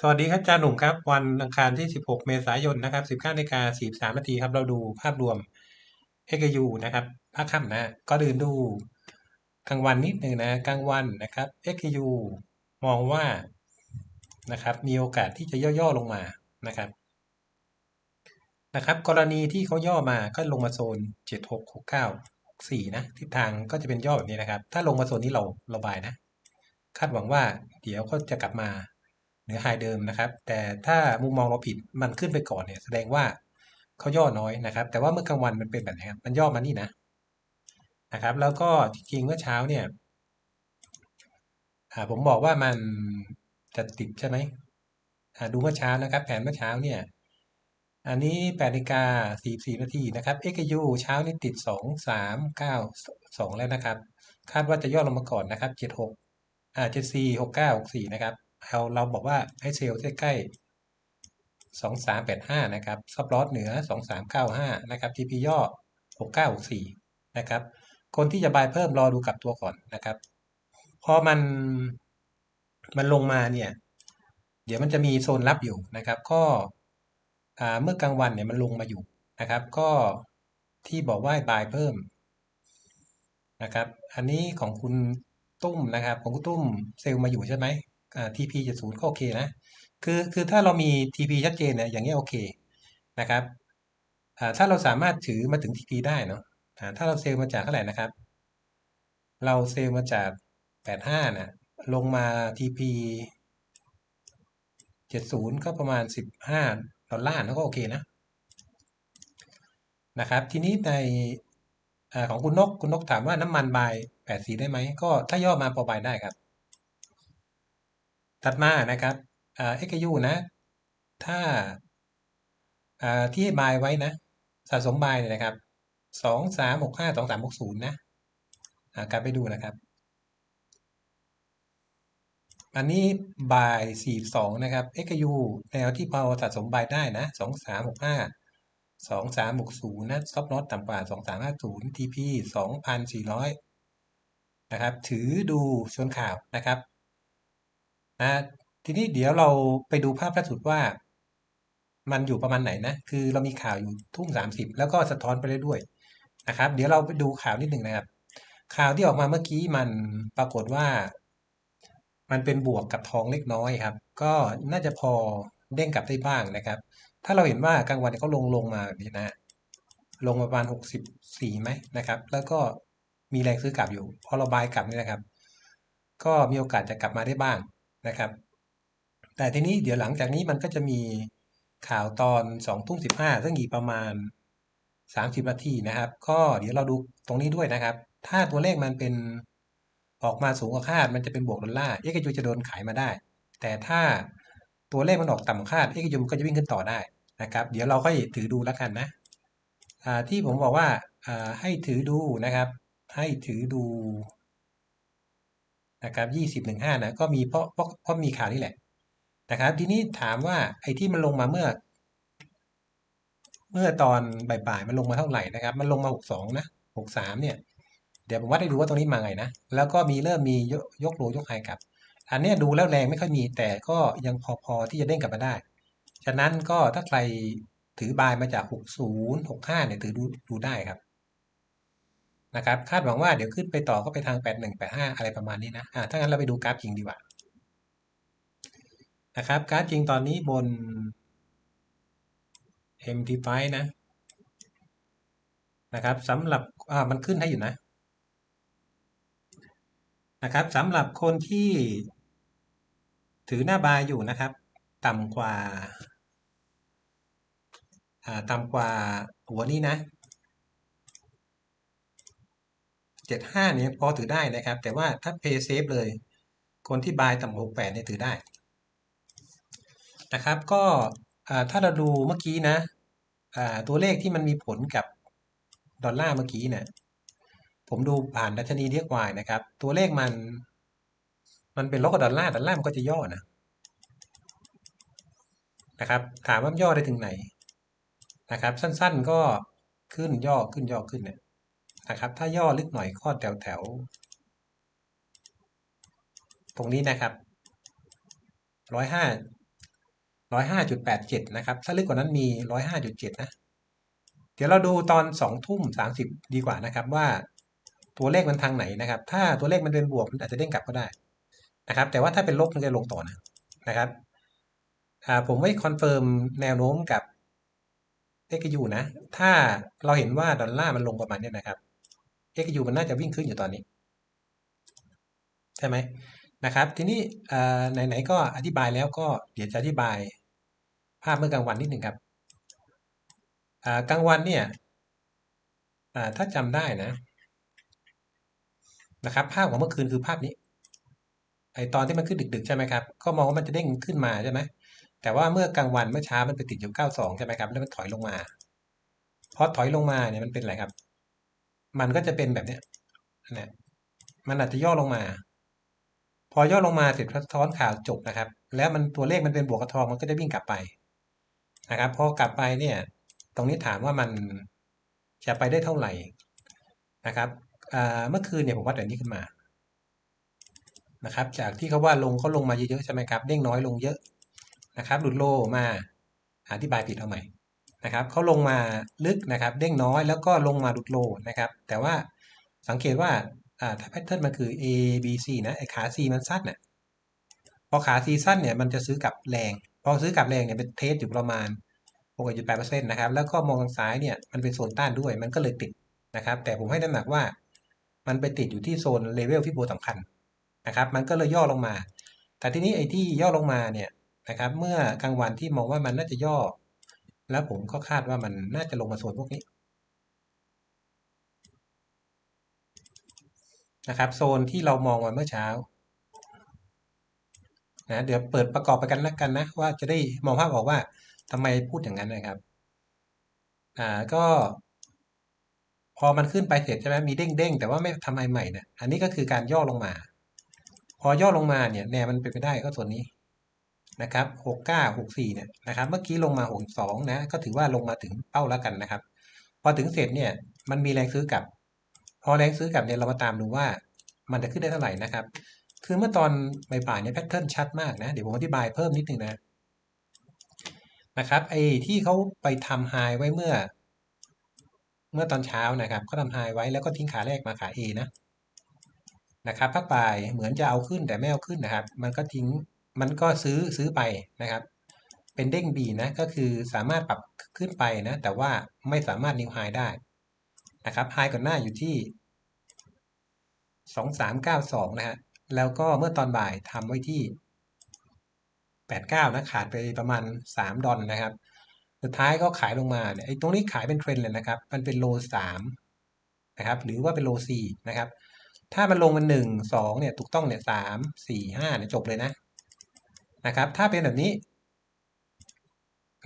สวัสดีครับอาจารย์หนุ่มครับ วันอังคารที่ 16 เมษายนนะครับ 19นาฬิกา43นาทีครับ เราดูภาพรวม XU นะครับภาคค่ำนะก็ดื่นดูกลางวันนิดหนึ่งนะกลางวันนะครับ XU มองว่านะครับมีโอกาสที่จะย่อๆลงมานะครับนะครับ กรณีที่เขาย่อมาก็ลงมาโซน 7669 4นะทิศทางก็จะเป็นย่อแบบนี้นะครับ ถ้าลงมาโซนนี้เราราบายนะ คาดหวังว่าเดี๋ยวเขาจะกลับมา หนือไฮเดิมนะครับ แต่ถ้ามุมมองเราผิดมันขึ้นไปก่อนเนี่ยแสดงว่าเขาย่อน้อยนะครับ แต่ว่าเมื่อกลางวันมันเป็นแบบนี้ครับมันย่อมานี่นะนะครับ แล้วก็จริงๆเมื่อเช้าเนี่ยผมบอกว่ามันจะติดใช่ไหมดูเมื่อเช้านะครับ แผนเมื่อเช้าเนี่ย อันนี้8นาฬิกา44นาทีนะครับ XU เช้านี้ติด2 3 9 2แล้วนะครับ คาดว่าจะย่อลงมาก่อนนะครับ76อ่า74 69 64นะครับ เราเราบอกว่าให้เซลล์ใกล้ๆสองสามแปดห้านะครับซับลอสเหนือสองสามเก้าห้านะครับ TP ย่อหกเก้าหกสี่นะครับ คนที่จะบายเพิ่มรอดูกับตัวก่อนนะครับ พอมันมันลงมาเนี่ย เดี๋ยวมันจะมีโซนรับอยู่นะครับ ก็เมื่อกลางวันเนี่ยมันลงมาอยู่นะครับ ก็ที่บอกว่าบายเพิ่มนะครับ อันนี้ของคุณตุ้มนะครับ ของคุณตุ้มเซลล์มาอยู่ใช่ไหม TP 70ก็โอเคนะคือคือถ้าเรามี TP ชัดเจนเนี่ยอย่างนี้โอเคนะครับถ้าเราสามารถถือมาถึง TP ได้เนาะถ้าเราเซลล์มาจากเท่าไหร่นะครับ เราเซลล์มาจาก 85นะลงมา TP 70 ก็ประมาณ 15 ดอลลาร์แล้วก็โอเคนะนะครับ ทีนี้ในอของคุณนกคุณนกถามว่าน้ำมันบาย 84 ได้ไหม ก็ถ้าย่อมาพอบายได้ครับ ถัดมานะครับเอ็กยูนะ ถ้าที่บายไว้นะ สะสมบายนะครับสองสามหกห้าสองสามหกศูนย์นะกลับไปดูนะครับ อันนี้บายสี่สองนะครับ XU แนวที่พอสะสมบายได้นะสองสามหกห้าสองสามหกศูนย์นะซอฟน็อตต่ำกว่าสองสามห้าศูนย์ TP สองพันสี่ร้อยนะครับ ถือดูชนข่าวนะครับ นะทีนี้เดี๋ยวเราไปดูภาพล่าสุดว่า มันอยู่ประมาณไหนนะ คือเรามีข่าวอยู่ทุ่มสามสิบแล้วก็สะท้อนไปเรื่อยๆนะครับ เดี๋ยวเราไปดูข่าวนิดหนึ่งนะครับ ข่าวที่ออกมาเมื่อกี้มันปรากฏว่า มันเป็นบวกกับทองเล็กน้อยครับ ก็น่าจะพอเด้งกลับได้บ้างนะครับ ถ้าเราเห็นว่ากลางวันเขาลงลงมาแบบนี้นะ ลงมาประมาณหกสิบสี่ไหมนะครับ แล้วก็มีแรงซื้อกลับอยู่ พอเราบายกลับนี่นะครับ ก็มีโอกาสจะกลับมาได้บ้าง นะครับ แต่ทีนี้เดี๋ยวหลังจากนี้มันก็จะมีข่าวตอนสองทุ่มสิบห้าซึ่งอีกประมาณสามสิบนาทีนะครับ ก็เดี๋ยวเราดูตรงนี้ด้วยนะครับ ถ้าตัวเลขมันเป็นออกมาสูงกว่าคาดมันจะเป็นบวกดอลลาร์เอ็กยูจะโดนขายมาได้ แต่ถ้าตัวเลขมันออกต่ำคาดเอ็กยูก็จะวิ่งขึ้นต่อได้นะครับ เดี๋ยวเราค่อยถือดูแล้วกันนะที่ผมบอกว่าให้ถือดูนะครับ ให้ถือดู นะครับยี่สิบหนึ่งห้านะก็มีเพราะเพราะเพราะมีข่าวนี่แหละนะครับ ทีนี้ถามว่าไอ้ที่มันลงมาเมื่อ เมื่อตอนบ่ายๆมันลงมาเท่าไหร่นะครับ มันลงมาหกสองนะหกสามเนี่ย เดี๋ยวผมวัดให้ดูว่าตรงนี้มาไงนะ แล้วก็มีเริ่มมียกยกโลยกไฮกลับ อันนี้ดูแล้วแรงไม่ค่อยมีแต่ก็ยังพอพอที่จะเด้งกลับมาได้ ฉะนั้นก็ถ้าใครถือบายมาจากหกศูนย์หกห้าเนี่ยถือดูดูได้ครับ นะครับคาดหวังว่าเดี๋ยวขึ้นไปต่อก็ไปทาง 81 85 อะไรประมาณนี้นะอ่าถ้างั้นเราไปดูกราฟจริงดีกว่านะครับกราฟจริงตอนนี้บน MT5 นะนะครับสำหรับอ่ามันขึ้นให้อยู่นะนะครับสำหรับคนที่ถือหน้าบายอยู่นะครับ ต่ำกว่าอ่าต่ำกว่าหัวนี้นะ เจ็ดห้าเนี่ยพอถือได้นะครับ แต่ว่าถ้า pay safe เลย คนที่บายต่ำหกแปดเนี่ยถือได้นะครับ ก็ถ้าเราดูเมื่อกี้นะตัวเลขที่มันมีผลกับดอลลาร์เมื่อกี้เนี่ยผมดูผ่านดัชนีเรียกวายนะครับ ตัวเลขมัน มันเป็นลบกับดอลลาร์ดอลลาร์มันก็จะย่อนะนะครับ ถามว่าย่อได้ถึงไหนนะครับ สั้นๆก็ขึ้นย่อขึ้นย่อขึ้นเนี่ย นะครับ ถ้าย่อลึกหน่อยข้อแถวแถวตรงนี้นะครับร้อยห้าร้อยห้าจุดแปดเจ็ดนะครับ ถ้าลึกกว่านั้นมีร้อยห้าจุดเจ็ดนะ เดี๋ยวเราดูตอนสองทุ่มสามสิบดีกว่านะครับว่าตัวเลขมันทางไหนนะครับ ถ้าตัวเลขมันเป็นบวกมันอาจจะเด้งกลับก็ได้นะครับ แต่ว่าถ้าเป็นลบมันจะลงต่อนะนะครับผมไม่คอนเฟิร์มแนวโน้มกับ XU นะ ถ้าเราเห็นว่าดอลลาร์มันลงประมาณเนี้ยนะครับ XU มันน่าจะวิ่งขึ้นอยู่ตอนนี้ ใช่ไหมนะครับ ทีนี้ไหนๆก็อธิบายแล้วก็เดี๋ยวจะอธิบายภาพเมื่อกลางวันนิดหนึ่งครับกลางวันเนี่ยถ้าจำได้นะนะครับภาพของเมื่อคืนคือภาพนี้ไอตอนที่มันขึ้นดึกๆใช่ไหมครับก็มองว่ามันจะเด้งขึ้นมาใช่ไหมแต่ว่าเมื่อกลางวันเมื่อเช้ามันไปติดอยู่เก้าสองใช่ไหมครับแล้วมันถอยลงมาพอถอยลงมาเนี่ยมันเป็นอะไรครับ มันก็จะเป็นแบบเนี้ยนะมันอาจจะย่อลงมา พอย่อลงมาเสร็จสะท้อนข่าวจบนะครับ แล้วมันตัวเลขมันเป็นบวกกับทองมันก็จะวิ่งกลับไปนะครับพอกลับไปเนี่ย ตรงนี้ถามว่ามันจะไปได้เท่าไหร่นะครับเมื่อคืนเนี่ยผมวัดแบบนี้ขึ้นมานะครับ จากที่เขาว่าลงเขาลงมาเยอะๆใช่ไหมครับเด้งน้อยลงเยอะนะครับ หลุดโลมาอธิบายผิดเอาใหม่ นะครับเขาลงมาลึกนะครับเด้งน้อยแล้วก็ลงมาหลุดโลนะครับ แต่ว่าสังเกตว่าถ้าแพทเทิร์นมันคือ A B C นะไอขา C มันสั้นเนี่ยพอขา C สั้นเนี่ยมันจะซื้อกับแรง พอซื้อกับแรงเนี่ยเป็นเทสอยู่ประมาณ6.8%นะครับแล้วก็มองทางซ้ายเนี่ยมันเป็นโซนต้านด้วยมันก็เลยติดนะครับ แต่ผมให้น้ำหนักว่ามันไปติดอยู่ที่โซนเลเวลที่โบสำคัญนะครับ มันก็เลยย่อลงมา แต่ทีนี้ไอ้ที่ย่อลงมาเนี่ยนะครับ เมื่อกลางวันที่มองว่ามันน่าจะย่อ แล้วผมก็คาดว่ามันน่าจะลงมาโซนพวกนี้นะครับ โซนที่เรามองวันเมื่อเช้านะเดี๋ยวเปิดประกอบไปกันแล้วกันนะว่าจะได้มองภาพออกว่าทำไมพูดอย่างนั้นนะครับ อ่าก็ พอมันขึ้นไปเสร็จใช่ไหมมีเด้งเด้งแต่ว่าไม่ทำไมใหม่เนี่ยอันนี้ก็คือการย่อลงมา พอย่อลงมาเนี่ยแนวมันเป็นไปได้ก็ส่วนนี้ นะครับหกเก้าหกสี่เนี่ยนะครับ เมื่อกี้ลงมาหกสองนะ ก็ถือว่าลงมาถึงเป้าแล้วกันนะครับ พอถึงเสร็จเนี่ย มันมีแรงซื้อกลับ พอแรงซื้อกลับเนี่ยเรามาตามดูว่า มันจะขึ้นได้เท่าไหร่นะครับ คือเมื่อตอนบ่ายๆเนี่ยแพทเทิร์นชัดมากนะ เดี๋ยวผมอธิบายเพิ่มนิดนึงนะ นะครับ ไอ้ที่เขาไปทำไฮไว้เมื่อ เมื่อตอนเช้านะครับเขาทำไฮไว้แล้วก็ทิ้งขาแรกมาขา A นะนะครับพักบ่ายเหมือนจะเอาขึ้นแต่ไม่เอาขึ้นนะครับ มันก็ทิ้ง มันก็ซื้อซื้อไปนะครับ เป็นเด้งบีนะก็คือสามารถปรับขึ้นไปนะแต่ว่าไม่สามารถนิวไฮได้นะครับไฮก่อนหน้าอยู่ที่สองสามเก้าสองนะฮะแล้วก็เมื่อตอนบ่ายทำไว้ที่ 89นะขาดไปประมาณ 3 ดอลนะครับ สุดท้ายก็ขายลงมาเนี่ยไอ้ตรงนี้ขายเป็นเทรนเลยนะครับ มันเป็นโล3นะครับ หรือว่าเป็นโล4นะครับ ถ้ามันลงมัน1 2เนี่ยถูกต้องเนี่ย3 4 5เนี่ยจบเลยนะ นะครับ ถ้าเป็นแบบนี้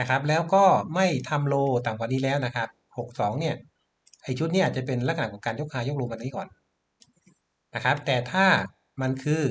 นะครับ แล้วก็ไม่ทำโลต่ำกว่านี้แล้วนะครับ62เนี่ยไอชุดนี้อาจจะเป็นลักษณะของการยกคายกลงแบบนี้ก่อนนะครับ แต่ถ้ามันคือ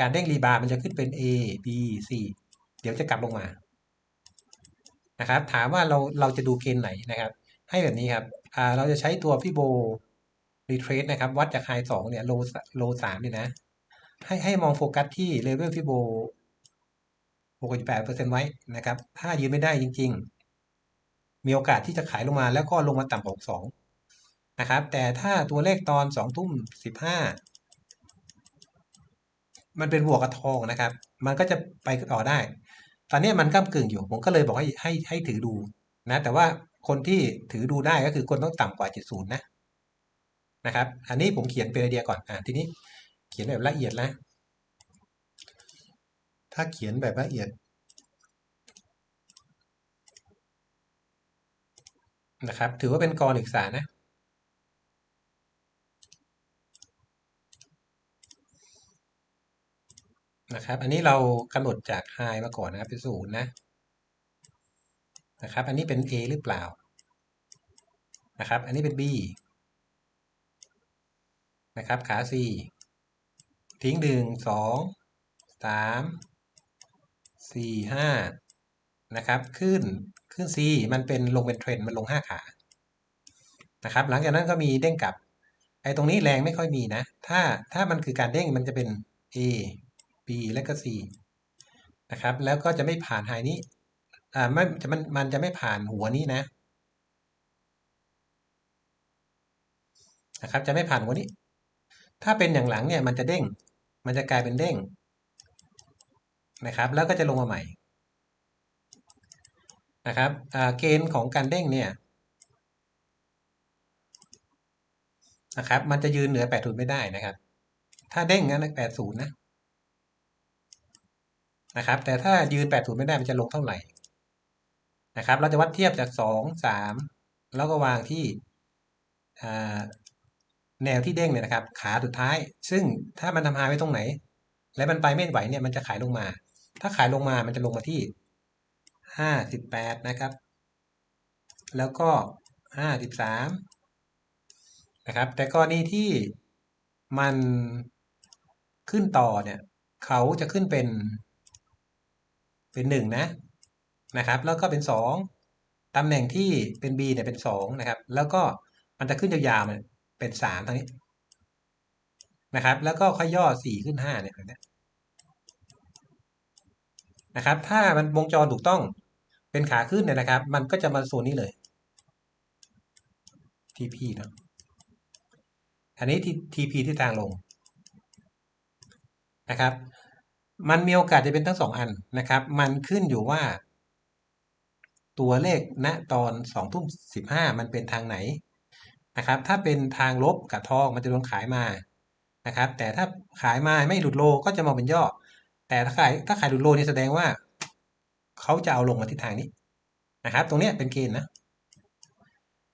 การเด้งรีบาร์มันจะขึ้นเป็น A B C เดี๋ยวจะกลับลงมานะครับ ถามว่าเราเราจะดูเกณฑ์ไหนนะครับ ให้แบบนี้ครับเราจะใช้ตัวพี่โบรีเทรสนะครับ วัดจากไฮสองเนี่ยโลโลสามเนี่ยนะ ให้ให้มองโฟกัสที่เลเวลพี่โบ หกจุดแปดเปอร์เซ็นต์ไว้นะครับ ถ้ายืนไม่ได้จริง ๆ มีโอกาสที่จะขายลงมาแล้วก็ลงมาต่ำกว่าสองนะครับ แต่ถ้าตัวเลขตอนสองทุ่มสิบห้ามันเป็นบวกกับทองนะครับ มันก็จะไปต่อได้ ตอนนี้มันก้ากึ่งอยู่ ผมก็เลยบอกให้ให้ให้ถือดูนะ แต่ว่าคนที่ถือดูได้ก็คือคนต้องต่ำกว่า 70 นะนะครับ อันนี้ผมเขียนเป็นไอเดียก่อน อ่าทีนี้เขียนแบบละเอียดนะ ถ้าเขียนแบบละเอียดนะครับ ถือว่าเป็นกรศึกษานะ นะครับ อันนี้เรากำหนดจากไฮมาก่อนนะครับเป็นศูนย์นะ นะครับ อันนี้เป็น A หรือเปล่า นะครับ อันนี้เป็น B นะครับ ขา C ทิ้งหนึ่งสองสาม สี่ห้านะครับขึ้นขึ้น C มันเป็นลงเป็นเทรนมันลงห้าขานะครับหลังจากนั้นก็มีเด้งกลับไอ้ตรงนี้แรงไม่ค่อยมีนะ ถ้าถ้ามันคือการเด้งมันจะเป็น A B และก็ C นะครับแล้วก็จะไม่ผ่านไฮนี้อ่าไม่จะมันมันจะไม่ผ่านหัวนี้นะนะครับจะไม่ผ่านหัวนี้ ถ้าเป็นอย่างหลังเนี่ยมันจะเด้ง มันจะกลายเป็นเด้ง นะครับ แล้วก็จะลงมาใหม่นะครับเกณฑ์ของการเด้งเนี่ยนะครับมันจะยืนเหนือ80ไม่ได้นะครับ ถ้าเด้งงั้น80นะนะครับ แต่ถ้ายืน80ไม่ได้มันจะลงเท่าไหร่นะครับ เราจะวัดเทียบจาก2 3แล้วก็วางที่แนวที่เด้งเนี่ยนะครับ ขาสุดท้าย ซึ่งถ้ามันทำหายไว้ตรงไหน และมันไปไม่ไหวเนี่ยมันจะขายลงมา ถ้าขายลงมามันจะลงมาที่ห้าสิบแปดนะครับ แล้วก็ห้าสิบสามนะครับ แต่กรณีที่มันขึ้นต่อเนี่ยเขาจะขึ้นเป็น เป็นหนึ่งนะนะครับ แล้วก็เป็นสองตำแหน่งที่เป็น B เนี่ยเป็นสองนะครับ แล้วก็มันจะขึ้นยาวๆเป็นสามทางนี้นะครับ แล้วก็ค่อยย่อสี่ขึ้นห้าเนี่ยแบบนี้ นะครับ ถ้ามันวงจรถูกต้องเป็นขาขึ้นเนี่ยนะครับ มันก็จะมาโซนนี้เลย TP เนาะอันนี้ TP ที่ทางลงนะครับ มันมีโอกาสจะเป็นทั้งสองอันนะครับ มันขึ้นอยู่ว่า ตัวเลขณตอนสองทุ่มสิบห้ามันเป็นทางไหนนะครับ ถ้าเป็นทางลบกับทองมันจะโดนขายมานะครับ แต่ถ้าขายมาไม่หลุดโลก็จะมองเป็นย่อ แต่ถ้าขายถ้าขายหลุดโลนี่แสดงว่าเขาจะเอาลงมาทิศทางนี้นะครับ ตรงนี้เป็นเกณฑ์นะ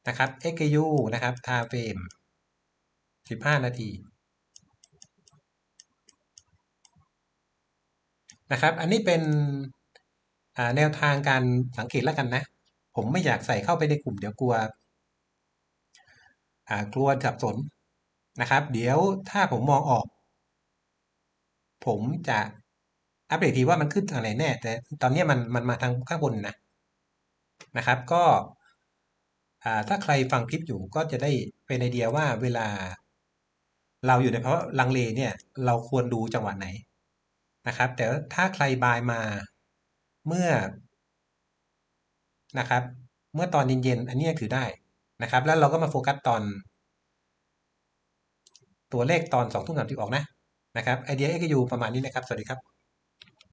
นะครับ XU นะครับ time frame 15 นาทีนะครับ อันนี้เป็นแนวทางการสังเกตแล้วกันนะ ผมไม่อยากใส่เข้าไปในกลุ่มเดี๋ยวกลัวกลัวสับสนนะครับ เดี๋ยวถ้าผมมองออก ผมจะ อัปเดตทีว่ามันขึ้นทางไหนแน่ แต่ตอนนี้มันมันมาทางข้างบนนะนะครับ ก็ถ้าใครฟังคลิปอยู่ก็จะได้เป็นไอเดียว่าเวลา เราอยู่ในเพราะลังเลเนี่ย เราควรดูจังหวะไหนนะครับ แต่ถ้าใครบายมาเมื่อนะครับ เมื่อตอนเย็นๆอันนี้ถือได้นะครับ แล้วเราก็มาโฟกัสตอน ตัวเลขตอนสองทุ่มสามสิบออกนะนะครับไอเดียเอ็กยูประมาณนี้นะครับ สวัสดีครับ